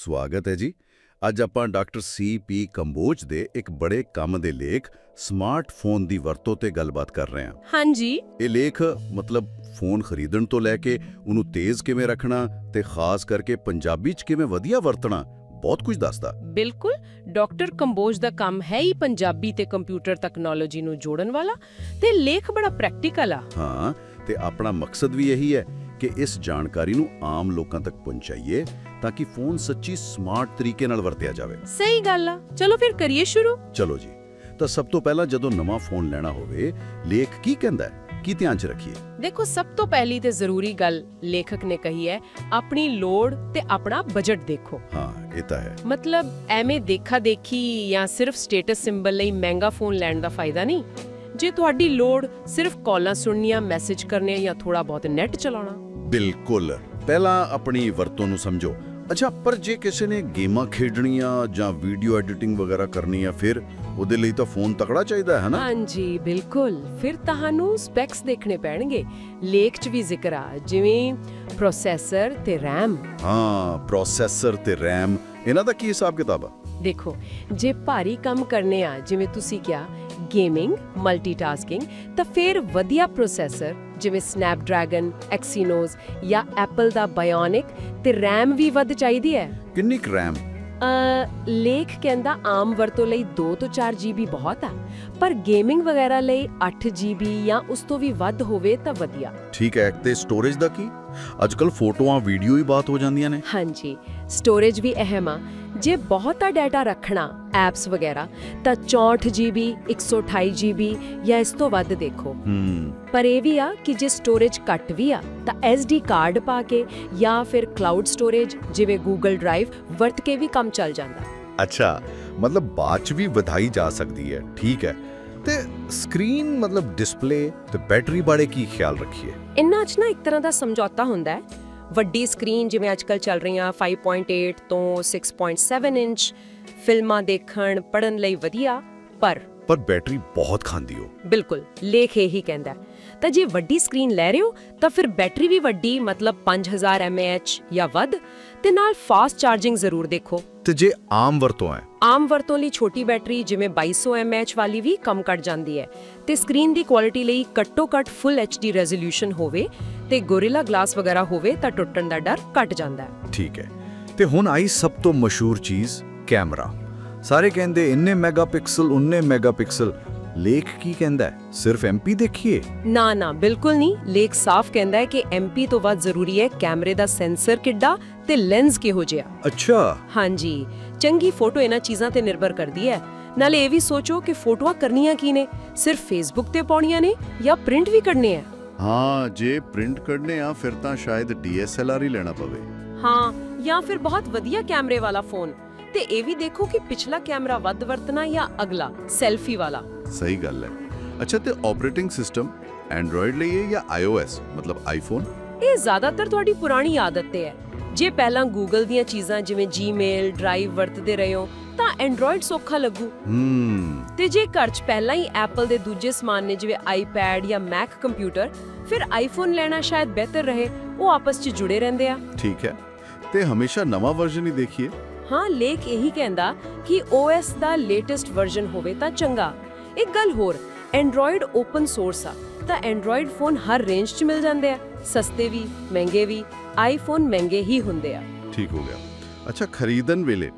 ਸਵਾਗਤ ਹੈ ਜੀ। ਅੱਜ ਆਪਾਂ ਡਾਕਟਰ ਸੀ ਪੀ ਕੰਬੋਜ ਦੇ ਇੱਕ ਬੜੇ ਕੰਮ ਦੇ ਲੇਖ ਸਮਾਰਟਫੋਨ ਦੀ ਵਰਤੋਂ ਤੇ ਗੱਲਬਾਤ ਕਰ ਰਹੇ ਹਾਂ। ਹਾਂਜੀ। ਇਹ ਲੇਖ ਮਤਲਬ ਫੋਨ ਖਰੀਦਣ ਤੋਂ ਲੈ ਕੇ ਉਹਨੂੰ ਤੇਜ਼ ਕਿਵੇਂ ਰੱਖਣਾ ਤੇ ਖਾਸ ਕਰਕੇ ਪੰਜਾਬੀ 'ਚ ਕਿਵੇਂ ਵਧੀਆ ਵਰਤਣਾ ਬਹੁਤ ਕੁਝ ਦੱਸਦਾ। ਬਿਲਕੁਲ। ਡਾਕਟਰ ਕੰਬੋਜ ਦਾ ਕੰਮ ਹੈ ਹੀ ਪੰਜਾਬੀ ਤੇ ਕੰਪਿਊਟਰ ਟੈਕਨੋਲੋਜੀ ਨੂੰ ਜੋੜਨ ਵਾਲਾ ਤੇ ਲੇਖ ਬੜਾ ਪ੍ਰੈਕਟੀਕਲ ਆ। ਹਾਂ ਤੇ ਆਪਣਾ ਮਕਸਦ ਵੀ ਇਹੀ ਹੈ ਕਿ ਇਸ ਜਾਣਕਾਰੀ ਨੂੰ ਆਮ ਲੋਕਾਂ ਤੱਕ ਪਹੁੰਚਾਈਏ ਤਾਂ ਕਿ ਫੋਨ ਸੱਚੀ ਸਮਾਰਟ ਤਰੀਕੇ ਨਾਲ ਵਰਤਿਆ ਜਾਵੇ। ਸਹੀ ਗੱਲ ਆ। ਚਲੋ ਫਿਰ ਕਰੀਏ ਸ਼ੁਰੂ। ਚਲੋ ਜੀ। ਤਾਂ ਸਭ ਤੋਂ ਪਹਿਲਾਂ ਜਦੋਂ ਨਵਾਂ ਫੋਨ ਲੈਣਾ ਹੋਵੇ ਲੇਖ ਕੀ ਕਹਿੰਦਾ ਹੈ? ਕੀ ਧਿਆਨ 'ਚ ਰੱਖੀਏ? ਦੇਖੋ ਸਭ ਤੋਂ ਪਹਿਲੀ ਤੇ ਜ਼ਰੂਰੀ ਗੱਲ ਲੇਖਕ ਨੇ ਕਹੀ ਹੈ ਆਪਣੀ ਲੋੜ ਤੇ ਆਪਣਾ ਬਜਟ ਦੇਖੋ। ਹਾਂ ਇਹ ਤਾਂ ਹੈ। ਮਤਲਬ ਐਵੇਂ ਦੇਖਾ ਦੇਖੀ ਜਾਂ ਸਿਰਫ ਸਟੇਟਸ ਸਿੰਬਲ ਲਈ ਮਹਿੰਗਾ ਫੋਨ ਲੈਣ ਦਾ ਫਾਇਦਾ ਨਹੀਂ। ਜੇ ਤੁਹਾਡੀ ਲੋੜ ਸਿਰਫ ਕਾਲਾਂ ਸੁਣਨੀਆਂ ਮੈਸੇਜ ਕਰਨੇ ਜਾਂ ਥੋੜਾ ਬਹੁਤ ਨੈਟ ਚਲਾਉਣਾ। ਬਿਲਕੁਲ। ਪਹਿਲਾਂ ਆਪਣੀ ਵਰਤੋਂ ਨੂੰ ਸਮਝੋ। ਅੱਛਾ ਪਰ ਜੇ ਕਿਸੇ ਨੇ ਗੇਮਾਂ ਖੇਡਣੀਆਂ ਜਾਂ ਵੀਡੀਓ ਐਡੀਟਿੰਗ ਵਗੈਰਾ ਕਰਨੀ ਆ ਫਿਰ ਉਹਦੇ ਲਈ ਤਾਂ ਫੋਨ ਤਕੜਾ ਚਾਹੀਦਾ ਹੈ ਨਾ? ਹਾਂਜੀ ਬਿਲਕੁਲ। ਫਿਰ ਤੁਹਾਨੂੰ ਸਪੈਕਸ ਦੇਖਣੇ ਪੈਣਗੇ। ਲੇਖ 'ਚ ਵੀ ਜ਼ਿਕਰ ਆ ਜਿਵੇਂ ਪ੍ਰੋਸੈਸਰ ਤੇ RAM ਹਾਂ ਪ੍ਰੋਸੈਸਰ ਤੇ RAM ਇਹਨਾਂ ਦਾ ਕੀ ਹਿਸਾਬ ਕਿਤਾਬ ਆ? ਦੇਖੋ ਜੇ ਭਾਰੀ ਕੰਮ ਕਰਨੇ ਆ ਜਿਵੇਂ ਤੁਸੀਂ ਕਿਹਾ ਗੇਮਿੰਗ ਮਲਟੀਟਾਸਕਿੰਗ ਤਾਂ ਫਿਰ ਵਧੀਆ ਪ੍ਰੋਸੈਸਰ ਜਿਵੇਂ ਸਨੈਪਡਰੈਗਨ ਐਕਸੀਨੋਸ ਜਾਂ ਐਪਲ ਦਾ ਬਾਇਓਨਿਕ ਤੇ RAM ਵੀ ਵੱਧ ਚਾਹੀਦੀ ਹੈ। ਕਿੰਨੀ ਕੁ RAM? ਅ ਲੇਖ ਕਹਿੰਦਾ ਆਮ ਵਰਤੋਂ ਲਈ 2 ਤੋਂ 4 GB ਬਹੁਤ ਆ ਪਰ ਗੇਮਿੰਗ ਵਗੈਰਾ ਲਈ 8 GB ਜਾਂ ਉਸ ਤੋਂ ਵੀ ਵੱਧ ਹੋਵੇ ਤਾਂ ਵਧੀਆ। ਠੀਕ ਹੈ ਤੇ ਸਟੋਰੇਜ ਦਾ ਕੀ? ਅੱਜਕੱਲ ਫੋਟੋਆਂ ਵੀਡੀਓ ਹੀ ਬਾਤ ਹੋ ਜਾਂਦੀਆਂ ਨੇ। ਹਾਂਜੀ ਸਟੋਰੇਜ ਵੀ ਅਹਿਮ ਆ। ਜੇ ਬਹੁਤਾ ਡਾਟਾ ਰੱਖਣਾ ਐਪਸ ਵਗੈਰਾ ਤਾਂ 64 GB 128 GB ਜਾਂ ਇਸ ਤੋਂ ਵੱਧ ਦੇਖੋ। ਪਰ ਇਹ ਵੀ ਆ ਕਿ ਜੇ ਸਟੋਰੇਜ ਘੱਟ ਵੀ ਆ ਤਾਂ SD ਕਾਰਡ ਪਾ ਕੇ ਜਾਂ ਫਿਰ ਕਲਾਉਡ ਸਟੋਰੇਜ ਜਿਵੇਂ Google ਡਰਾਈਵ ਵਰਤ ਕੇ ਵੀ ਕੰਮ ਚੱਲ ਜਾਂਦਾ। ਅੱਛਾ ਮਤਲਬ ਬਾਅਦ ਚ ਵੀ ਵਧਾਈ ਜਾ ਸਕਦੀ ਹੈ ਠੀਕ ਹੈ। ਤੇ ਸਕਰੀਨ ਮਤਲਬ ਡਿਸਪਲੇ ਤੇ ਬੈਟਰੀ ਬਾਰੇ ਕੀ ਖਿਆਲ ਰੱਖੀਏ? ਇੰਨਾ 'ਚ ਨਾ ਇੱਕ ਤਰ੍ਹਾਂ ਦਾ ਸਮਝੌਤਾ ਹੁੰਦਾ ਹੈ ਵੱਡੀ ਸਕਰੀਨ ਜਿਵੇਂ ਅੱਜਕੱਲ ਚੱਲ ਰਹੀਆਂ 5.8 ਤੋਂ 6.7 ਇੰਚ ਫਿਲਮਾਂ ਦੇਖਣ ਪੜਨ ਲਈ ਵਧੀਆ ਪਰ ਪਰ ਬੈਟਰੀ ਬਹੁਤ ਖਾਂਦੀ ਹੋ ਬਿਲਕੁਲ ਲੇਖ ਇਹੀ ਕਹਿੰਦਾ। ਤਾਂ ਜੇ ਵੱਡੀ ਸਕਰੀਨ ਲੈ ਰਹੇ ਹੋ ਤਾਂ ਫਿਰ ਬੈਟਰੀ ਵੀ ਵੱਡੀ ਮਤਲਬ 5000 mAh ਜਾਂ ਵੱਧ ਤੇ ਨਾਲ ਫਾਸਟ ਚਾਰਜਿੰਗ ਜ਼ਰੂਰ ਦੇਖੋ। ਤੇ ਜੇ ਆਮ ਵਰਤੋਂ ਹੈ? ਆਮ ਵਰਤੋਂ ਲਈ ਛੋਟੀ ਬੈਟਰੀ ਜਿਵੇਂ 2200 mAh ਵਾਲੀ ਵੀ ਕੰਮ ਕੱਟ ਜਾਂਦੀ ਹੈ। ਤੇ ਸਕਰੀਨ ਦੀ ਕੁਆਲਿਟੀ ਲਈ ਘੱਟੋ ਘੱਟ ਫੁੱਲ HD ਰੈਜ਼ੋਲੂਸ਼ਨ ਹੋਵੇ ਤੇ ਗੋਰਿਲਾ ਗਲਾਸ ਵਗੈਰਾ ਹੋਵੇ ਤਾਂ ਟੁੱਟਣ ਦਾ ਡਰ ਘਟ ਜਾਂਦਾ ਹੈ। ਠੀਕ ਹੈ। ਤੇ ਹੁਣ ਆਈ ਸਭ ਤੋਂ ਮਸ਼ਹੂਰ ਚੀਜ਼ ਕੈਮਰਾ। ਸਾਰੇ ਕਹਿੰਦੇ ਇੰਨੇ ਮੈਗਾਪਿਕਸਲ ਉਨੇ ਮੈਗਾਪਿਕਸਲ ਲੇਖ ਕੀ ਕਹਿੰਦਾ ਹੈ? ਸਿਰਫ ਐਮਪੀ ਦੇਖੀਏ? ਨਾ ਨਾ ਬਿਲਕੁਲ ਨਹੀਂ। ਲੇਖ ਸਾਫ਼ ਕਹਿੰਦਾ ਹੈ ਕਿ MP ਤੋਂ ਵੱਧ ਜ਼ਰੂਰੀ ਹੈ ਕੈਮਰੇ ਦਾ ਸੈਂਸਰ ਕਿੱਡਾ ਤੇ ਲੈਂਸ ਕਿਹੋ ਜਿਹਾ। ਅੱਛਾ। ਹਾਂਜੀ। ਚੰਗੀ ਫੋਟੋ ਇਹਨਾਂ ਚੀਜ਼ਾਂ ਤੇ ਨਿਰਭਰ ਕਰਦੀ ਹੈ। ਨਾਲੇ ਇਹ ਵੀ ਸੋਚੋ ਕਿ ਫੋਟੋਆਂ ਕਰਨੀਆਂ ਕੀ ਨੇ? ਸਿਰਫ ਫੇਸਬੁੱਕ ਤੇ ਪਾਉਣੀਆਂ ਨੇ ਜਾਂ ਪ੍ਰਿੰਟ ਵੀ ਕਰਨੇ ਆ? ਹਾਂ ਜੇ ਪ੍ਰਿੰਟ ਕੱਢਨੇ ਆ ਫਿਰ ਤਾਂ ਸ਼ਾਇਦ DSLR ਹੀ ਲੈਣਾ ਪਵੇ। ਹਾਂ ਜਾਂ ਫਿਰ ਬਹੁਤ ਵਧੀਆ ਕੈਮਰੇ ਵਾਲਾ ਫੋਨ। ਤੇ ਇਹ ਵੀ ਦੇਖੋ ਕਿ ਪਿਛਲਾ ਕੈਮਰਾ ਵੱਧ ਵਰਤਣਾ ਜਾਂ ਅਗਲਾ ਸੈਲਫੀ ਵਾਲਾ। ਸਹੀ ਗੱਲ ਹੈ। ਅੱਛਾ ਤੇ ਆਪਰੇਟਿੰਗ ਸਿਸਟਮ ਐਂਡਰੋਇਡ ਲਈ ਹੈ ਜਾਂ iOS ਮਤਲਬ ਆਈਫੋਨ ਇਹ ਜ਼ਿਆਦਾਤਰ ਤੁਹਾਡੀ ਪੁਰਾਣੀ ਆਦਤ ਤੇ ਹੈ। ਜੇ ਪਹਿਲਾਂ ਗੂਗਲ ਦੀਆਂ ਚੀਜ਼ਾਂ ਜਿਵੇਂ ਜੀਮੇਲ ਡਰਾਈਵ ਵਰਤਦੇ ਰਹੇ ਹੋ ਤਾਂ ਐਂਡਰੋਇਡ ਸੌਖਾ ਲੱਗੂ। ਹੂੰ। ਤੇ ਜੇ ਘਰ 'ਚ ਪਹਿਲਾਂ ਹੀ ਐਪਲ ਦੇ ਦੂਜੇ ਸਮਾਨ ਨੇ ਜਿਵੇਂ ਆਈਪੈਡ ਜਾਂ ਮੈਕ ਕੰਪਿਊਟਰ ਫਿਰ ਆਈਫੋਨ ਲੈਣਾ ਸ਼ਾਇਦ ਬਿਹਤਰ ਰਹੇ ਉਹ ਆਪਸ 'ਚ ਜੁੜੇ ਰਹਿੰਦੇ ਆ। ਠੀਕ ਹੈ। ਤੇ ਹਮੇਸ਼ਾ ਨਵਾਂ ਵਰਜ਼ਨ ਹੀ ਦੇਖੀਏ। ਹਾਂ ਲੇਖ ਇਹੀ ਕਹਿੰਦਾ ਕਿ OS ਦਾ ਲੇਟੈਸਟ ਵਰਜ਼ਨ ਹੋਵੇ ਤਾਂ ਚੰਗਾ। ਇੱਕ ਗੱਲ ਹੋਰ ਐਂਡਰੋਇਡ ਓਪਨ ਸੋਰਸ ਆ ਤਾਂ ਐਂਡਰੋਇਡ ਫੋਨ ਹਰ ਰੇਂਜ 'ਚ ਮਿਲ ਜਾਂਦੇ ਆ। ਸਸਤੇ ਵੀ ਮਹਿੰਗੇ ਵੀ ਆਈਫੋਨ ਮਹਿੰਗੇ ਹੀ ਹੁੰਦੇ ਆ। ਠੀਕ ਹੋ ਗਿਆ। ਅੱਛਾ ਖਰੀਦਣ ਵੇਲੇ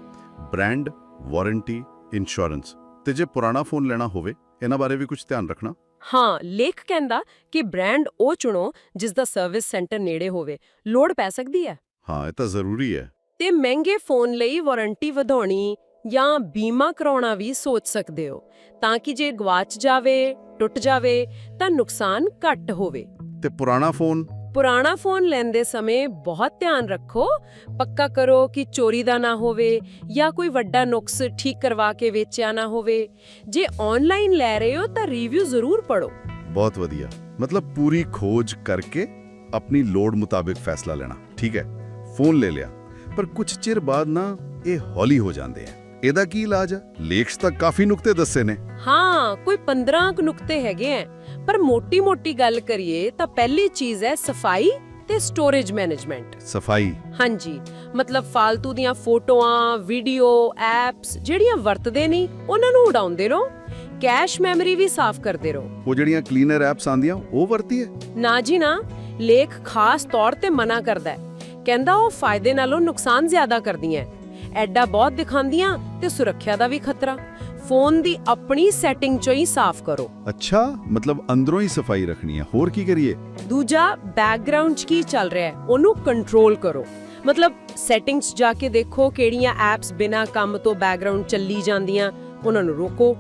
ਬ੍ਰਾਂਡ ਵਾਰੰਟੀ ਇੰਸ਼ੋਰੈਂਸ ਤੇ ਜੇ ਪੁਰਾਣਾ ਫੋਨ ਲੈਣਾ ਹੋਵੇ ਇਹਨਾਂ ਬਾਰੇ ਵੀ ਕੁਝ ਧਿਆਨ ਰੱਖਣਾ? ਹਾਂ ਲੇਖ ਕਹਿੰਦਾ ਕਿ ਬ੍ਰਾਂਡ ਉਹ ਚੁਣੋ ਜਿਸ ਦਾ ਸਰਵਿਸ ਸੈਂਟਰ ਨੇੜੇ ਹੋਵੇ। ਲੋੜ ਪੈ ਸਕਦੀ ਹੈ? ਹਾਂ ਇਹ ਤਾਂ ਜ਼ਰੂਰੀ ਹੈ। ਤੇ ਮਹਿੰਗੇ ਫੋਨ ਲਈ ਵਾਰੰਟੀ ਵਧਾਉਣੀ ਜਾਂ ਬੀਮਾ ਕਰਾਉਣਾ ਵੀ ਸੋਚ ਸਕਦੇ ਹੋ। ਤਾਂ ਕਿ ਜੇ ਗਵਾਚ ਜਾਵੇ ਟੁੱਟ ਜਾਵੇ ਤਾਂ ਨੁਕਸਾਨ ਘੱਟ ਹੋਵੇ। ਤੇ ਪੁਰਾਣਾ ਫੋਨ? ਪੁਰਾਣਾ ਫੋਨ ਲੈਂਦੇ ਸਮੇਂ ਬਹੁਤ ਧਿਆਨ ਰੱਖੋ। ਪੱਕਾ ਕਰੋ ਕਿ ਚੋਰੀ ਦਾ ਨਾ ਹੋਵੇ ਜਾਂ ਕੋਈ ਵੱਡਾ ਨੁਕਸ ਠੀਕ ਕਰਵਾ ਕੇ ਵੇਚਿਆ ਨਾ ਹੋਵੇ। ਜੇ ਆਨਲਾਈਨ ਲੈ ਰਹੇ ਹੋ ਤਾਂ ਰਿਵਿਊ ਜ਼ਰੂਰ ਪੜੋ ਬਹੁਤ ਵਧੀਆ। ਮਤਲਬ ਪੂਰੀ ਖੋਜ ਕਰਕੇ ਆਪਣੀ ਲੋੜ ਮੁਤਾਬਿਕ ਫੈਸਲਾ ਲੈਣਾ। ਠੀਕ ਹੈ? ਫੋਨ ਲੈ ਲਿਆ। ਪਰ ਕੁਝ ਚਿਰ ਬਾਅਦ ਨਾ ਇਹ ਹੌਲੀ ਹੋ ਜਾਂਦੇ ਆ। ਇਹਦਾ ਕੀ ਇਲਾਜ ਹੈ ਲੇਖਸ ਤਾਂ ਕਾਫੀ ਨੁਕਤੇ ਦੱਸੇ ਨੇ। ਹਾਂ ਕੋਈ 15 ਕੁ ਨੁਕਤੇ ਹੈਗੇ ਆ ਪਰ ਮੋਟੀ-ਮੋਟੀ ਗੱਲ ਕਰੀਏ ਤਾਂ ਪਹਿਲੀ ਚੀਜ਼ ਹੈ ਸਫ਼ਾਈ ਤੇ ਸਟੋਰੇਜ ਮੈਨੇਜਮੈਂਟ। ਸਫ਼ਾਈ? ਹਾਂਜੀ ਮਤਲਬ ਫਾਲਤੂ ਦੀਆਂ ਫੋਟੋਆਂ ਵੀਡੀਓ ਐਪਸ ਜਿਹੜੀਆਂ ਵਰਤਦੇ ਨਹੀਂ ਉਹਨਾਂ ਨੂੰ ਉਡਾਉਂਦੇ ਰਹੋ। ਕੈਸ਼ ਮੈਮਰੀ ਵੀ ਸਾਫ਼ ਕਰਦੇ ਰਹੋ। ਉਹ ਜਿਹੜੀਆਂ ਕਲੀਨਰ ਐਪਸ ਆਂਦੀਆਂ ਉਹ ਵਰਤੀਏ ਨਾ ਜੀ ਨਾ ਲੇਖ ਖਾਸ ਤੌਰ ਤੇ ਮਨਾ ਕਰਦਾ ਹੈ ਕਹਿੰਦਾ ਉਹ ਫਾਇਦੇ ਨਾਲੋਂ ਨੁਕਸਾਨ ਜ਼ਿਆਦਾ ਕਰਦੀਆਂ ਐਡਾ ਬਹੁਤ ਦਿਖਾਉਂਦੀਆਂ ਤੇ ਸੁਰੱਖਿਆ ਦਾ ਵੀ ਖਤਰਾ। ਫੋਨ ਦੀ ਆਪਣੀ ਸੈਟਿੰਗ ਚੋਂ ਹੀ ਸਾਫ਼ ਕਰੋ। ਅੱਛਾ ਮਤਲਬ ਅੰਦਰੋਂ ਹੀ ਸਫ਼ਾਈ ਰੱਖਣੀ ਹੈ ਹੋਰ ਕੀ ਕਰੀਏ? ਦੂਜਾ ਬੈਕਗ੍ਰਾਉਂਡ 'ਚ ਕੀ ਚੱਲ ਰਿਹਾ ਹੈ? ਉਹਨੂੰ ਕੰਟਰੋਲ ਕਰੋ। ਮਤਲਬ ਸੈਟਿੰਗਸ ਜਾ ਕੇ ਦੇਖੋ ਕਿਹੜੀਆਂ ਐਪਸ ਬਿਨਾ ਕੰਮ ਤੋਂ ਬੈਕਗ੍ਰਾਉਂਡ ਚੱਲੀ ਜਾਂਦੀਆਂ ਉਹਨਾਂ ਨੂੰ ਰੋਕੋ।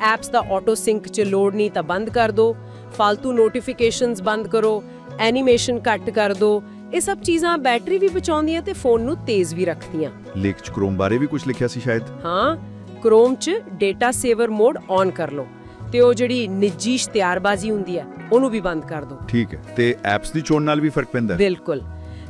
ਐਪਸ ਦਾ ਆਟੋ ਸਿੰਕ 'ਚ ਲੋਡ ਨਹੀਂ ਤਾਂ ਬੰਦ ਕਰ ਦਿਓ ਫालतू ਨੋਟੀਫਿਕੇਸ਼ਨਸ ਬੰਦ ਕਰੋ। ਐਨੀਮੇਸ਼ਨ ਘੱਟ ਕਰ ਦਿਓ ਇਹ ਸਭ ਚੀਜ਼ਾਂ ਬੈਟਰੀ ਵੀ ਬਚਾਉਂਦੀਆਂ ਤੇ ਫੋਨ ਨੂੰ ਤੇਜ਼ ਵੀ ਰੱਖਦੀਆਂ। ਲੇਖ ਚ ਕ੍ਰੋਮ ਬਾਰੇ ਵੀ ਕੁਝ ਲਿਖਿਆ ਸੀ ਸ਼ਾਇਦ? ਹਾਂ ਕ੍ਰੋਮ 'ਚ ਡੇਟਾ ਸੇਵਰ ਮੋਡ ਔਨ ਕਰ ਲਓ ਤੇ ਉਹ ਜਿਹੜੀ ਨਿੱਜੀ ਇਸ਼ਤਿਹਾਰਬਾਜ਼ੀ ਹੁੰਦੀ ਹੈ ਉਹਨੂੰ ਵੀ ਬੰਦ ਕਰ ਦਿਓ। ਠੀਕ ਹੈ ਤੇ ਐਪਸ ਦੀ ਚੋਣ ਨਾਲ ਵੀ ਫ਼ਰਕ ਪੈਂਦਾ ਹੈ? ਬਿਲਕੁਲ।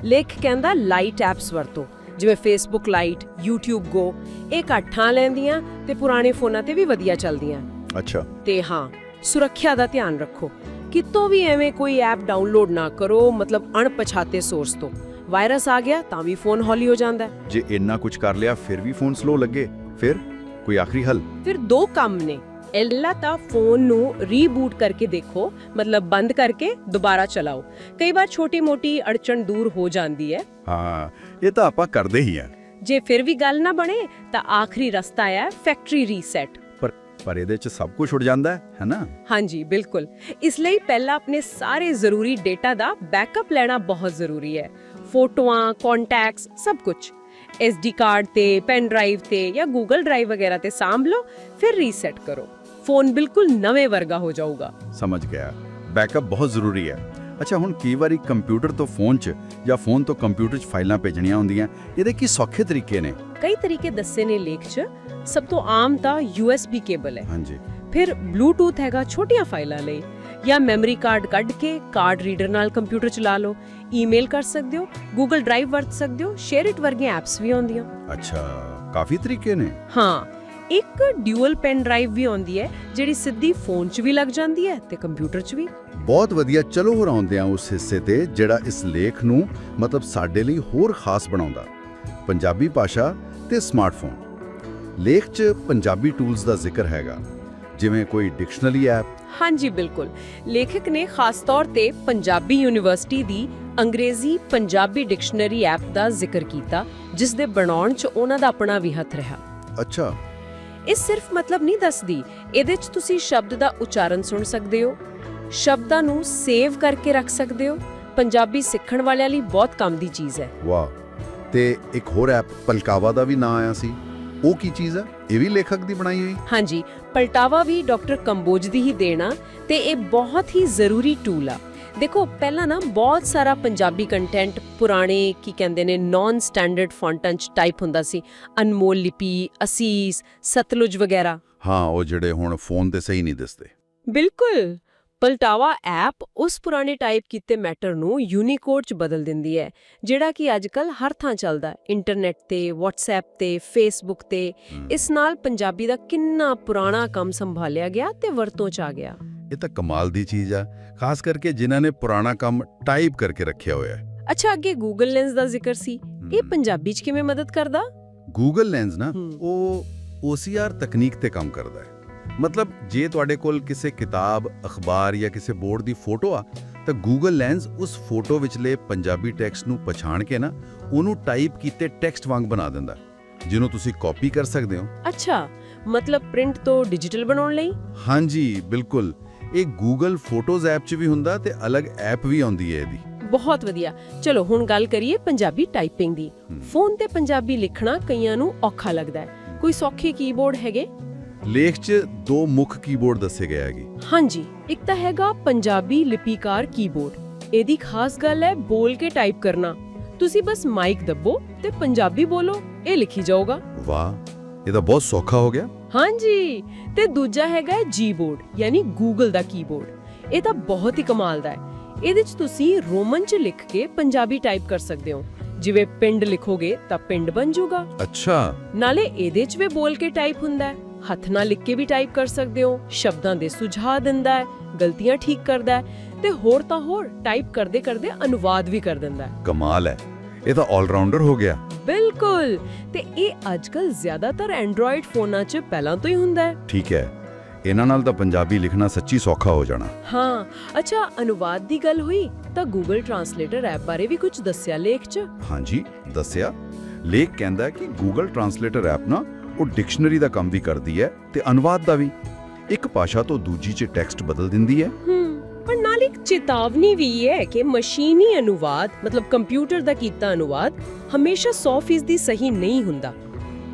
ਲੇਖ ਕਹਿੰਦਾ ਲਾਈਟ ਐਪਸ ਵਰਤੋ ਜਿਵੇਂ ਫੇਸਬੁੱਕ ਲਾਈਟ YouTube Go ਇਹ ਘੱਟਾਂ ਲੈਂਦੀਆਂ ਤੇ ਪੁਰਾਣੇ ਫੋਨਾਂ ਤੇ ਵੀ ਵਧੀਆ ਚੱਲਦੀਆਂ। ਅੱਛਾ। ਤੇ ਹਾਂ ਸੁਰੱਖਿਆ ਦਾ ਧਿਆਨ ਰੱਖੋ। ਕਿਤੋਂ ਵੀ ਐਵੇਂ ਕੋਈ ਐਪ ਡਾਊਨਲੋਡ ਨਾ ਕਰੋ ਮਤਲਬ ਅਣਪਛਾਤੇ ਸੋਰਸ ਤੋਂ। ਵਾਇਰਸ ਆ ਗਿਆ ਤਾਂ ਵੀ ਫੋਨ ਹੌਲੀ ਹੋ ਜਾਂਦਾ। ਜੇ ਇੰਨਾ ਕੁਝ ਕਰ ਲਿਆ ਫਿਰ ਵੀ ਫੋਨ ਸਲੋ ਲੱਗੇ। ਫਿਰ ਕੋਈ ਆਖਰੀ ਹੱਲ? ਫਿਰ ਦੋ ਕੰਮ ਨੇ। ਪਹਿਲਾ ਤਾਂ ਫੋਨ ਨੂੰ ਰੀਬੂਟ ਕਰਕੇ ਦੇਖੋ ਮਤਲਬ ਬੰਦ ਕਰਕੇ ਦੁਬਾਰਾ ਚਲਾਓ। ਕਈ ਵਾਰ ਛੋਟੀ-ਮੋਟੀ ਅੜਚਣ ਦੂਰ ਹੋ ਜਾਂਦੀ ਹੈ। ਹਾਂ ਇਹ ਤਾਂ ਆਪਾਂ ਕਰਦੇ ਹੀ ਆ ਜੇ ਫਿਰ ਵੀ ਗੱਲ ਨਾ ਬਣੇ ਤਾਂ ਆਖਰੀ ਰਸਤਾ ਹੈ ਫੈਕਟਰੀ ਰੀਸੈਟ ਪਰ ਇਹਦੇ ਚ ਸਭ ਕੁਝ ਉੜ ਜਾਂਦਾ ਹੈ ਹੈਨਾ ਹਾਂਜੀ ਬਿਲਕੁਲ। ਇਸ ਲਈ ਪਹਿਲਾਂ ਆਪਣੇ ਸਾਰੇ ਜ਼ਰੂਰੀ ਡੇਟਾ ਦਾ ਬੈਕਅਪ ਲੈਣਾ ਬਹੁਤ ਜ਼ਰੂਰੀ ਹੈ। ਫੋਟੋਆਂ ਕੰਟੈਕਟਸ ਸਭ ਕੁਝ SD ਕਾਰਡ ਤੇ ਪੈਨ ਡਰਾਈਵ ਤੇ ਜਾਂ Google ਡਰਾਈਵ ਵਗੈਰਾ ਤੇ ਸਾਂਭ ਲਓ ਫਿਰ ਰੀਸੈਟ ਕਰੋ। ਫੋਨ ਬਿਲਕੁਲ ਨਵੇਂ ਵਰਗਾ ਹੋ ਜਾਊਗਾ। ਸਮਝ ਗਿਆ। ਬੈਕਅਪ ਬਹੁਤ ਜ਼ਰੂਰੀ ਹੈ। ਅੱਛਾ ਹੁਣ ਕਈ ਵਾਰੀ ਕੰਪਿਊਟਰ ਤੋਂ ਫੋਨ 'ਚ ਜਾਂ ਫੋਨ ਤੋਂ ਕੰਪਿਊਟਰ 'ਚ ਫਾਈਲਾਂ ਭੇਜਣੀਆਂ ਹੁੰਦੀਆਂ? ਇਹਦੇ ਕੀ ਸੌਖੇ ਤਰੀਕੇ ਨੇ? ਕਈ ਤਰੀਕੇ ਦੱਸੇ ਨੇ ਲੇਖ 'ਚ। ਸਭ ਤੋਂ ਆਮ ਤਾਂ USB ਕੇਬਲ ਹੈ। ਹਾਂਜੀ। ਫਿਰ ਬਲੂਟੁੱਥ ਹੈਗਾ ਛੋਟੀਆਂ ਫਾਈਲਾਂ ਲਈ। ਜਾਂ ਮੈਮਰੀ ਕਾਰਡ ਕੱਢ ਕੇ ਕਾਰਡ ਰੀਡਰ ਨਾਲ ਕੰਪਿਊਟਰ ਚਲਾ ਲਓ। ਈਮੇਲ ਕਰ ਸਕਦੇ ਹੋ Google ਡਰਾਈਵ ਵਰਤ ਸਕਦੇ ਹੋ ਸ਼ੇਅਰ ਇਟ ਵਰਗੀਆਂ ਐਪਸ ਵੀ ਆਉਂਦੀਆਂ। ਅੱਛਾ ਕਾਫੀ ਤਰੀਕੇ ਨੇ। ਹਾਂ। ਇੱਕ ਡਿਊਅਲ ਪੈਨ ਡਰਾਈਵ ਵੀ ਆਉਂਦੀ ਹੈ ਜਿਹੜੀ ਸਿੱਧੀ ਫੋਨ 'ਚ ਵੀ ਲੱਗ ਜਾਂਦੀ ਹੈ ਤੇ ਕੰਪਿਊਟਰ 'ਚ ਵੀ। ਬਹੁਤ ਵਧੀਆ ਚਲੋ ਹੋਰ ਆਉਂਦੇ ਆ ਉਸ ਹਿੱਸੇ ਤੇ ਜਿਹੜਾ ਇਸ ਲੇਖ ਨੂੰ ਮਤਲਬ ਸਾਡੇ ਲਈ ਹੋਰ ਖਾਸ ਬਣਾਉਂਦਾ। ਪੰਜਾਬੀ ਭਾਸ਼ਾ ਤੇ ਸਮਾਰਟਫੋਨ ਲੇਖ 'ਚ ਪੰਜਾਬੀ ਟੂਲਸ ਦਾ ਜ਼ਿਕਰ ਹੈਗਾ ਜਿਵੇਂ ਕੋਈ ਡਿਕਸ਼ਨਰੀ ਐਪ ਹਾਂਜੀ ਬਿਲਕੁਲ। ਲੇਖਕ ਨੇ ਖਾਸ ਤੌਰ ਤੇ ਪੰਜਾਬੀ ਯੂਨੀਵਰਸਿਟੀ ਦੀ ਅੰਗਰੇਜ਼ੀ ਪੰਜਾਬੀ ਡਿਕਸ਼ਨਰੀ ਐਪ ਦਾ ਜ਼ਿਕਰ ਕੀਤਾ ਜਿਸ ਦੇ ਬਣਾਉਣ 'ਚ ਉਹਨਾਂ ਦਾ ਆਪਣਾ ਵੀ ਹੱਥ ਰਿਹਾ। ਅੱਛਾ। ਇਹ ਸਿਰਫ ਮਤਲਬ ਨਹੀਂ ਦੱਸਦੀ ਇਹਦੇ 'ਚ ਤੁਸੀਂ ਸ਼ਬਦ ਦਾ ਉਚਾਰਨ ਸੁਣ ਸਕਦੇ ਹੋ ਸ਼ਬਦਾਂ ਨੂੰ ਸੇਵ ਕਰਕੇ ਰੱਖ ਸਕਦੇ ਹੋ ਪੰਜਾਬੀ ਸਿੱਖਣ ਵਾਲਿਆਂ ਲਈ ਬਹੁਤ ਕੰਮ ਦੀ ਚੀਜ਼ ਹੈ। ਵਾਹ ਤੇ ਇੱਕ ਹੋਰ ਐਪ ਪਲਕਾਵਾ ਦਾ ਵੀ ਨਾਂ ਆਇਆ ਸੀ। ਉਹ ਕੀ ਚੀਜ਼ ਹੈ? ਇਹ ਵੀ ਲੇਖਕ ਦੀ ਬਣਾਈ ਹੋਈ? ਹਾਂਜੀ ਪਲਟਾਵਾ ਵੀ ਡਾਕਟਰ ਕੰਬੋਜ ਦੀ ਹੀ ਦੇਣਾ ਤੇ ਇਹ ਬਹੁਤ ਹੀ ਜ਼ਰੂਰੀ ਟੂਲ ਆ। ਦੇਖੋ ਪਹਿਲਾਂ ਨਾ ਬਹੁਤ ਸਾਰਾ ਪੰਜਾਬੀ ਕੰਟੈਂਟ ਪੁਰਾਣੇ ਕੀ ਕਹਿੰਦੇ ਨੇ ਨਾਨ ਸਟੈਂਡਰਡ ਫੌਂਟਾਂ 'ਚ ਟਾਈਪ ਹੁੰਦਾ ਸੀ। ਅਨਮੋਲ ਲਿਪੀ ਅਸੀਸ ਸਤਲੁਜ ਵਗੈਰਾ। ਹਾਂ ਉਹ ਜਿਹੜੇ ਹੁਣ ਫੋਨ ਤੇ ਸਹੀ ਨਹੀਂ ਦਿਸਦੇ। ਬਿਲਕੁਲ। ਪਲਟਾਵਾ ਐਪ ਉਸ ਪੁਰਾਣੇ ਟਾਈਪ ਕੀਤੇ ਮੈਟਰ ਨੂੰ ਯੂਨੀਕੋਡ 'ਚ ਬਦਲ ਦਿੰਦੀ ਹੈ ਜਿਹੜਾ ਕਿ ਅੱਜਕੱਲ ਹਰ ਥਾਂ ਚੱਲਦਾ ਇੰਟਰਨੈਟ ਤੇ WhatsApp ਤੇ Facebook ਤੇ। ਇਸ ਨਾਲ ਪੰਜਾਬੀ ਦਾ ਕਿੰਨਾ ਪੁਰਾਣਾ ਕੰਮ ਸੰਭਾਲਿਆ ਗਿਆ ਤੇ ਵਰਤੋਂ 'ਚ ਆ ਗਿਆ। ਇਹ ਤਾਂ ਕਮਾਲ ਦੀ ਚੀਜ਼ ਆ ਖਾਸ ਕਰਕੇ ਜਿਨ੍ਹਾਂ ਨੇ ਪੁਰਾਣਾ ਕੰਮ ਟਾਈਪ ਕਰਕੇ ਰੱਖਿਆ ਹੋਇਆ ਹੈ। ਅੱਛਾ ਅੱਗੇ Google ਲੈਂਸ ਦਾ ਜ਼ਿਕਰ ਸੀ। ਇਹ ਪੰਜਾਬੀ 'ਚ ਕਿਵੇਂ ਮਦਦ ਕਰਦਾ? ਗੂਗਲ ਲੈਂਸ ਨਾ। ਉਹ OCR ਤਕਨੀਕ ਤੇ ਕੰਮ ਕਰਦਾ ਹੈ। ਮਤਲਬ ਜੇ ਤੁਹਾਡੇ ਕੋਲ ਕਿਸੇ ਕਿਤਾਬ ਅਖਬਾਰ ਜਾਂ ਕਿਸੇ ਬੋਰਡ ਦੀ ਫੋਟੋ ਆ ਤਾਂ ਗੂਗਲ ਲੈਂਸ ਉਸ ਫੋਟੋ ਵਿਚਲੇ ਪੰਜਾਬੀ ਟੈਕਸਟ ਨੂੰ ਪਛਾਣ ਕੇ ਨਾ ਉਹਨੂੰ ਟਾਈਪ ਕੀਤੇ ਟੈਕਸਟ ਵਾਂਗ ਬਣਾ ਦਿੰਦਾ ਜਿਹਨੂੰ ਤੁਸੀਂ ਕਾਪੀ ਕਰ ਸਕਦੇ ਹੋ। ਅੱਛਾ ਮਤਲਬ ਪ੍ਰਿੰਟ ਤੋਂ ਡਿਜੀਟਲ ਬਣਾਉਣ ਲਈ? ਹਾਂਜੀ ਬਿਲਕੁਲ। ਇਹ ਗੂਗਲ ਫੋਟੋਜ਼ ਐਪ 'ਚ ਵੀ ਹੁੰਦਾ ਤੇ ਅਲੱਗ ਐਪ ਵੀ ਆਉਂਦੀ ਹੈ ਇਹਦੀ। ਬਹੁਤ ਵਧੀਆ। ਚਲੋ ਹੁਣ ਗੱਲ ਕਰੀਏ ਪੰਜਾਬੀ ਟਾਈਪਿੰਗ ਦੀ। ਫੋਨ ਤੇ ਪੰਜਾਬੀ ਲਿਖਣਾ ਕਈਆਂ ਨੂੰ ਔਖਾ ਲੱਗਦਾ ਹੈ। ਕੋਈ ਸੌਖੇ ਕੀਬੋਰਡ ਹੈਗੇ? ਲੇਖ 'ਚ ਦੋ ਮੁੱਖ ਕੀਬੋਰਡ ਦੱਸੇ ਗਏ ਹੈਗੇ। ਹਾਂਜੀ ਇੱਕ ਤਾਂ ਹੈਗਾ ਪੰਜਾਬੀ ਲਿਪੀਕਾਰ ਕੀਬੋਰਡ ਇਹਦੀ ਖਾਸ ਗੱਲ ਹੈ ਬੋਲ ਕੇ ਟਾਈਪ ਕਰਨਾ। ਤੁਸੀਂ ਬਸ ਮਾਈਕ ਦੱਬੋ ਤੇ ਪੰਜਾਬੀ ਬੋਲੋ ਇਹ ਲਿਖੀ ਜਾਊਗਾ। ਵਾਹ ਇਹ ਤਾਂ ਬਹੁਤ ਸੌਖਾ ਹੋ ਗਿਆ। ਹਾਂਜੀ। ਤੇ ਦੂਜਾ ਹੈਗਾ ਜੀ ਬੋਰਡ ਯਾਨੀ ਗੂਗਲ ਦਾ ਕੀਬੋਰਡ ਇਹ ਤਾਂ ਬਹੁਤ ਹੀ ਕਮਾਲ ਦਾ ਹੈ। ਇਹਦੇ 'ਚ ਤੁਸੀਂ ਰੋਮਨ 'ਚ ਲਿਖ ਕੇ ਪੰਜਾਬੀ ਟਾਈਪ ਕਰ ਸਕਦੇ ਹੋ। ਜਿਵੇਂ ਪਿੰਡ ਲਿਖੋਗੇ ਤਾਂ ਪਿੰਡ ਬਣ ਜਾਊਗਾ ਅੱਛਾ। ਨਾਲੇ ਇਹਦੇ 'ਚ ਵੀ ਬੋਲ ਕੇ ਟਾਈਪ ਹੁੰਦਾ ਹੈ। ਹੱਥ ਨਾਲ ਲਿਖ ਕੇ ਵੀ ਟਾਈਪ ਕਰ ਸਕਦੇ ਹੋ। ਸ਼ਬਦਾਂ ਦੇ ਸੁਝਾਅ ਦਿੰਦਾ ਹੈ। ਗਲਤੀਆਂ ਠੀਕ ਕਰਦਾ ਹੈ। ਤੇ ਹੋਰ ਤਾਂ ਹੋਰ ਟਾਈਪ ਕਰਦੇ ਕਰਦੇ ਅਨੁਵਾਦ ਵੀ ਕਰ ਦਿੰਦਾ ਹੈ। ਕਮਾਲ ਹੈ। ਇਹ ਤਾਂ ਆਲਰਾਊਂਡਰ ਹੋ ਗਿਆ। ਬਿਲਕੁਲ। ਤੇ ਇਹ ਅੱਜਕੱਲ ਜ਼ਿਆਦਾਤਰ ਐਂਡਰੋਇਡ ਫੋਨਾਂ 'ਚ ਪਹਿਲਾਂ ਤੋਂ ਹੀ ਹੁੰਦਾ ਹੈ। ਠੀਕ ਹੈ। ਇਹਨਾਂ ਨਾਲ ਤਾਂ ਪੰਜਾਬੀ ਲਿਖਣਾ ਸੱਚੀ ਸੌਖਾ ਹੋ ਜਾਣਾ। ਹਾਂ। ਅੱਛਾ ਅਨੁਵਾਦ ਦੀ ਗੱਲ ਹੋਈ ਤਾਂ ਗੂਗਲ ਟਰਾਂਸਲੇਟਰ ਐਪ ਬਾਰੇ ਵੀ ਕੁਝ ਦੱਸਿਆ ਲੇਖ 'ਚ? ਹਾਂਜੀ ਦੱਸਿਆ। ਲੇਖ ਕਹਿੰਦਾ ਕਿ Google ਟਰਾਂਸਲੇਟਰ ਐਪ ਨਾ ਉਹ ਡਿਕਸ਼ਨਰੀ ਦਾ ਕੰਮ ਵੀ ਕਰਦੀ ਹੈ ਤੇ ਅਨੁਵਾਦ ਦਾ ਵੀ। ਇੱਕ ਭਾਸ਼ਾ ਤੋਂ ਦੂਜੀ 'ਚ ਟੈਕਸਟ ਬਦਲ ਦਿੰਦੀ ਹੈ। ਚੇਤਾਵਨੀ ਵੀ ਹੈ ਕਿ ਮਸ਼ੀਨੀ ਅਨੁਵਾਦ ਮਤਲਬ ਕੰਪਿਊਟਰ ਦਾ ਕੀਤਾ ਅਨੁਵਾਦ ਹਮੇਸ਼ਾ 100% ਸਹੀ ਨਹੀਂ ਹੁੰਦਾ।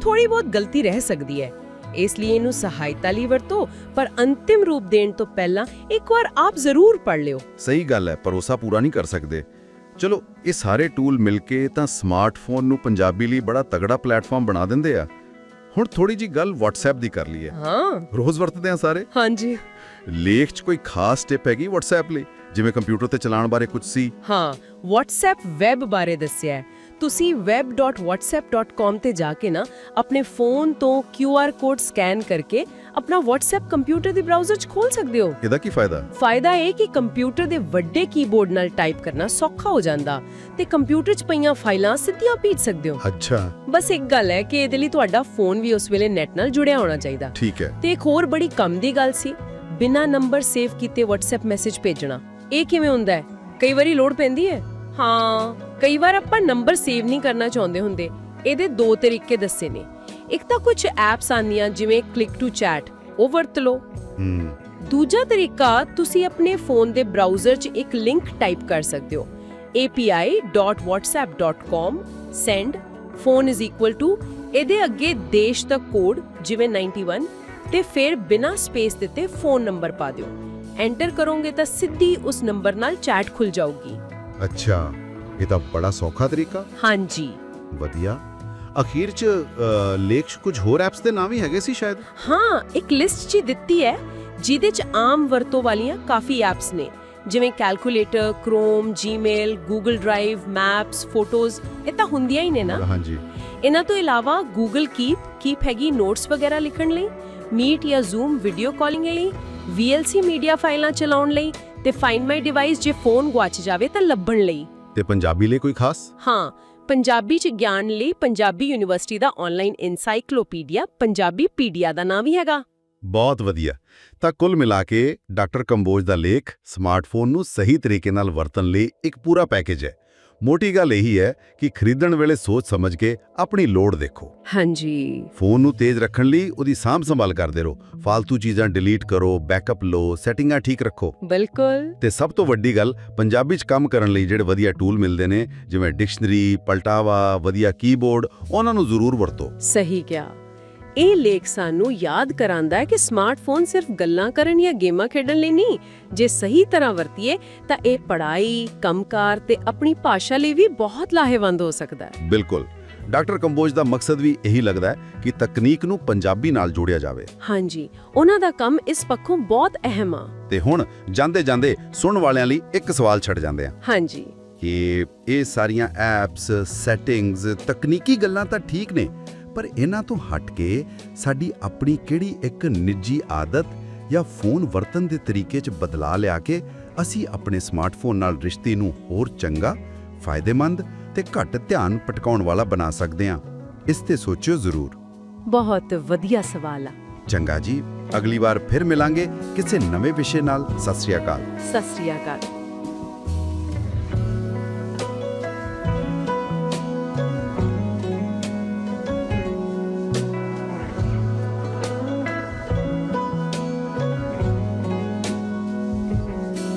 ਥੋੜੀ ਬਹੁਤ ਗਲਤੀ ਰਹਿ ਸਕਦੀ ਹੈ। ਇਸ ਲਈ ਇਹਨੂੰ ਸਹਾਇਤਾ ਲਈ ਵਰਤੋ ਪਰ ਅੰਤਿਮ ਰੂਪ ਦੇਣ ਤੋਂ ਪਹਿਲਾਂ ਇੱਕ ਵਾਰ ਆਪ ਜ਼ਰੂਰ ਪੜ੍ਹ ਲਿਓ। ਸਹੀ ਗੱਲ ਹੈ ਭਰੋਸਾ ਪੂਰਾ ਨਹੀਂ ਕਰ ਸਕਦੇ। ਚਲੋ ਇਹ ਸਾਰੇ ਟੂਲ ਮਿਲ ਕੇ ਤਾਂ ਸਮਾਰਟਫੋਨ ਨੂੰ ਪੰਜਾਬੀ ਲਈ ਬੜਾ ਤਗੜਾ ਪਲੇਟਫਾਰਮ ਬਣਾ ਦਿੰਦੇ ਆ। ਹੁਣ ਥੋੜੀ ਜੀ ਗੱਲ WhatsApp ਦੀ ਕਰ ਲਈਏ। ਹਾਂ। ਰੋਜ਼ ਵਰਤਦੇ ਆ ਸਾਰੇ? ਹਾਂਜੀ। ਲੇਖ 'ਚ ਕੋਈ ਖਾਸ ਟਿਪ ਹੈਗੀ WhatsApp ਲਈ? ਜਿਵੇਂ ਕੰਪਿਊਟਰ ਤੇ ਚਲਾਉਣ ਬਾਰੇ ਕੁਝ ਸੀ। ਹਾਂ WhatsApp ਵੈਬ ਬਾਰੇ ਦੱਸਿਆ ਹੈ। ਤੁਸੀਂ web.whatsapp.com ਤੇ ਜਾ ਕੇ ਨਾ ਆਪਣੇ ਫੋਨ ਤੋਂ QR ਕੋਡ ਸਕੈਨ ਕਰਕੇ ਆਪਣਾ WhatsApp ਕੰਪਿਊਟਰ ਦੇ ਬ੍ਰਾਊਜ਼ਰ 'ਚ ਖੋਲ ਸਕਦੇ ਹੋ। ਇਹਦਾ ਕੀ ਫਾਇਦਾ? ਫਾਇਦਾ ਇਹ ਕਿ ਕੰਪਿਊਟਰ ਦੇ ਵੱਡੇ ਕੀਬੋਰਡ ਨਾਲ ਟਾਈਪ ਕਰਨਾ ਸੌਖਾ ਹੋ ਜਾਂਦਾ ਤੇ ਕੰਪਿਊਟਰ 'ਚ ਪਈਆਂ ਫਾਈਲਾਂ ਸਿੱਧੀਆਂ ਭੇਜ ਸਕਦੇ ਹੋ। ਅੱਛਾ। ਬਸ ਇੱਕ ਗੱਲ ਹੈ ਕਿ ਇਹਦੇ ਲਈ ਤੁਹਾਡਾ ਫੋਨ ਵੀ ਉਸ ਵੇਲੇ ਨੈਟ ਨਾਲ ਜੁੜਿਆ ਹੋਣਾ ਚਾਹੀਦਾ। ਠੀਕ ਹੈ। ਤੇ ਇੱਕ ਹੋਰ ਬੜੀ ਕੰਮ ਦੀ ਗੱਲ ਸੀ ਬਿਨਾ ਨੰਬਰ ਸੇਵ ਕੀਤੇ WhatsApp ਮੈਸੇਜ ਭੇਜਣਾ। ਇਹ ਕਿਵੇਂ ਹੁੰਦਾ ਹੈ? ਕਈ ਵਾਰੀ ਲੋੜ ਪੈਂਦੀ ਹੈ? ਹਾਂ ਕਈ ਵਾਰ ਆਪਾਂ ਨੰਬਰ ਸੇਵ ਨਹੀਂ ਕਰਨਾ ਚਾਹੁੰਦੇ ਹੁੰਦੇ। ਇਹਦੇ ਦੋ ਤਰੀਕੇ ਦੱਸੇ ਨੇ। ਇੱਕ ਤਾਂ ਕੁਝ ਐਪਸ ਆਉਂਦੀਆਂ ਜਿਵੇਂ ਕਲਿੱਕ ਟੂ ਚੈਟ ਉਹ ਵਰਤ ਲਓ। ਦੂਜਾ ਤਰੀਕਾ ਤੁਸੀਂ ਆਪਣੇ ਫੋਨ ਦੇ ਬ੍ਰਾਊਜ਼ਰ 'ਚ ਇੱਕ ਲਿੰਕ ਟਾਈਪ ਕਰ ਸਕਦੇ ਹੋ। Api.whatsapp.com send phone is equal to ਇਹਦੇ ਅੱਗੇ ਦੇਸ਼ ਦਾ ਕੋਡ ਜਿਵੇਂ 91 ਤੇ ਫਿਰ ਬਿਨਾ ਸਪੇਸ ਦਿੱਤੇ ਫੋਨ ਨੰਬਰ ਪਾ ਦਿਓ। ਐਂਟਰ ਕਰੋਗੇ ਤਾਂ ਸਿੱਧੀ ਉਸ ਨੰਬਰ ਨਾਲ ਚੈਟ ਖੁੱਲ ਜਾਊਗੀ। ਅੱਛਾ ਇਹ ਤਾਂ ਬੜਾ ਸੌਖਾ ਤਰੀਕਾ। ਹਾਂਜੀ। ਵਧੀਆ। ਅਖੀਰ 'ਚ ਲੇਖ ਕੁਝ ਹੋਰ ਐਪਸ ਦੇ ਨਾਮ ਵੀ ਹੈਗੇ ਸੀ ਸ਼ਾਇਦ? ਹਾਂ ਇੱਕ ਲਿਸਟ ਹੀ ਦਿੱਤੀ ਹੈ ਜਿਹਦੇ 'ਚ ਆਮ ਵਰਤੋਂ ਵਾਲੀਆਂ ਕਾਫੀ ਐਪਸ ਨੇ। ਜਿਵੇਂ calculator Chrome Gmail Google drive maps photos ਇਹ ਤਾਂ ਹੁੰਦੀਆਂ ਹੀ ਨੇ ਨਾ। ਹਾਂਜੀ। ਇਹਨਾਂ ਤੋਂ ਇਲਾਵਾ ਗੂਗਲ ਕੀਪ ਕੀਪ ਹੈਗੀ ਨੋਟਸ ਵਗੈਰਾ ਲਿਖਣ ਲਈ ਮੀਟ ਜਾਂ ਜ਼ੂਮ ਵੀਡੀਓ ਕਾਲਿੰਗ ਲਈ VLC ਮੀਡੀਆ ਫਾਈਲਾਂ ਚਲਾਉਣ ਲਈ ਤੇ ਫਾਈਂਡ ਮਾਈ ਡਿਵਾਈਸ ਜੇ ਫੋਨ ਗਵਾਚ ਜਾਵੇ ਤਾਂ ਲੱਭਣ ਲਈ। ਤੇ ਪੰਜਾਬੀ ਲਈ ਕੋਈ ਖਾਸ? ਹਾਂ ਪੰਜਾਬੀ ਚ ਗਿਆਨ ਲਈ ਪੰਜਾਬੀ ਯੂਨੀਵਰਸਿਟੀ ਦਾ ਆਨਲਾਈਨ ਐਨਸਾਈਕਲੋਪੀਡੀਆ ਪੰਜਾਬੀ ਪੀਡੀਆ ਦਾ ਨਾਮ ਵੀ ਹੈਗਾ। ਬਹੁਤ ਵਧੀਆ। ਤਾਂ ਕੁੱਲ ਮਿਲਾ ਕੇ ਡਾਕਟਰ ਕੰਬੋਜ ਦਾ ਲੇਖ ਸਮਾਰਟਫੋਨ ਨੂੰ ਸਹੀ ਤਰੀਕੇ ਨਾਲ ਵਰਤਣ ਲਈ ਇੱਕ ਪੂਰਾ ਪੈਕੇਜ ਹੈ। ਮੋਟੀ ਗੱਲ ਇਹੀ ਹੈ ਕਿ ਖਰੀਦਣ ਵੇਲੇ ਸੋਚ ਸਮਝ ਕੇ ਆਪਣੀ ਲੋੜ ਦੇਖੋ। ਹਾਂਜੀ। ਫੋਨ ਨੂੰ ਤੇਜ਼ ਰੱਖਣ ਲਈ ਉਹਦੀ ਸਾਂਭ ਸੰਭਾਲ ਕਰਦੇ ਰਹੋ। ਫालतू ਚੀਜ਼ਾਂ ਡਿਲੀਟ ਕਰੋ ਬੈਕਅਪ ਲਓ ਸੈਟਿੰਗਾਂ ਠੀਕ ਰੱਖੋ। ਬਿਲਕੁਲ। ਤੇ ਸਭ ਤੋਂ ਵੱਡੀ ਗੱਲ ਪੰਜਾਬੀ 'ਚ ਕੰਮ ਕਰਨ ਲਈ ਜਿਹੜੇ ਵਧੀਆ ਟੂਲ ਮਿਲਦੇ ਨੇ ਜਿਵੇਂ ਡਿਕਸ਼ਨਰੀ ਪਲਟਾਵਾ ਵਧੀਆ ਕੀਬੋਰਡ ਉਹਨਾਂ ਨੂੰ ਜ਼ਰੂਰ ਵਰਤੋ। ਸਹੀ ਕਿਹਾ। ਇਹ ਲੇਖ ਸਾਨੂੰ ਯਾਦ ਕਰਾਂਦਾ ਹੈ ਕਿ ਸਮਾਰਟਫੋਨ ਸਿਰਫ ਗੱਲਾਂ ਕਰਨ ਜਾਂ ਗੇਮਾਂ ਖੇਡਣ ਲਈ ਨਹੀਂ। ਜੇ ਸਹੀ ਤਰ੍ਹਾਂ ਵਰਤੀਏ ਤਾਂ ਇਹ ਪੜ੍ਹਾਈ ਕੰਮਕਾਰ ਤੇ ਆਪਣੀ ਭਾਸ਼ਾ ਲਈ ਵੀ ਬਹੁਤ ਲਾਹੇਵੰਦ ਹੋ ਸਕਦਾ ਹੈ। ਬਿਲਕੁਲ। ਡਾਕਟਰ ਕੰਬੋਜ ਦਾ ਮਕਸਦ ਵੀ ਇਹੀ ਲੱਗਦਾ ਹੈ ਕਿ ਤਕਨੀਕ ਨੂੰ ਪੰਜਾਬੀ ਨਾਲ ਜੋੜਿਆ ਜਾਵੇ। ਹਾਂਜੀ ਉਹਨਾਂ ਦਾ ਕੰਮ ਇਸ ਪੱਖੋਂ ਬਹੁਤ ਅਹਿਮ ਆ। ਤੇ ਹੁਣ ਜਾਂਦੇ ਜਾਂਦੇ ਸੁਣਨ ਵਾਲਿਆਂ ਲਈ ਇੱਕ ਸਵਾਲ ਛੱਡ ਜਾਂਦੇ ਆ। ਹਾਂਜੀ। ਕਿ ਇਹ ਸਾਰੀਆਂ ਐਪਸ ਸੈਟਿੰਗਸ ਤਕਨੀਕੀ ਗੱਲਾਂ ਤਾਂ ਠੀਕ ਨੇ ਪਰ ਇਹਨਾਂ ਤੋਂ ਹਟ ਕੇ ਸਾਡੀ ਆਪਣੀ ਕਿਹੜੀ ਇੱਕ ਨਿੱਜੀ ਆਦਤ ਜਾਂ ਫੋਨ ਵਰਤਨ ਦੇ ਤਰੀਕੇ 'ਚ ਬਦਲਾ ਲਿਆ ਕੇ ਅਸੀਂ ਆਪਣੇ ਸਮਾਰਟਫੋਨ ਨਾਲ ਰਿਸ਼ਤੇ ਨੂੰ ਹੋਰ ਚੰਗਾ ਫਾਇਦੇਮੰਦ ਤੇ ਘੱਟ ਧਿਆਨ ਭਟਕਾਉਣ ਵਾਲਾ ਬਣਾ ਸਕਦੇ ਹਾਂ। ਇਸ ਤੇ ਸੋਚਿਓ ਜ਼ਰੂਰ। ਬਹੁਤ ਵਧੀਆ ਸਵਾਲ ਆ। ਚੰਗਾ ਜੀ। ਅਗਲੀ ਵਾਰ ਫਿਰ ਮਿਲਾਂਗੇ ਕਿਸੇ ਨਵੇਂ ਵਿਸ਼ੇ ਨਾਲ। ਸਤਿ ਸ਼੍ਰੀ ਅਕਾਲ। ਸਤਿ ਸ੍ਰੀ ਅਕਾਲ।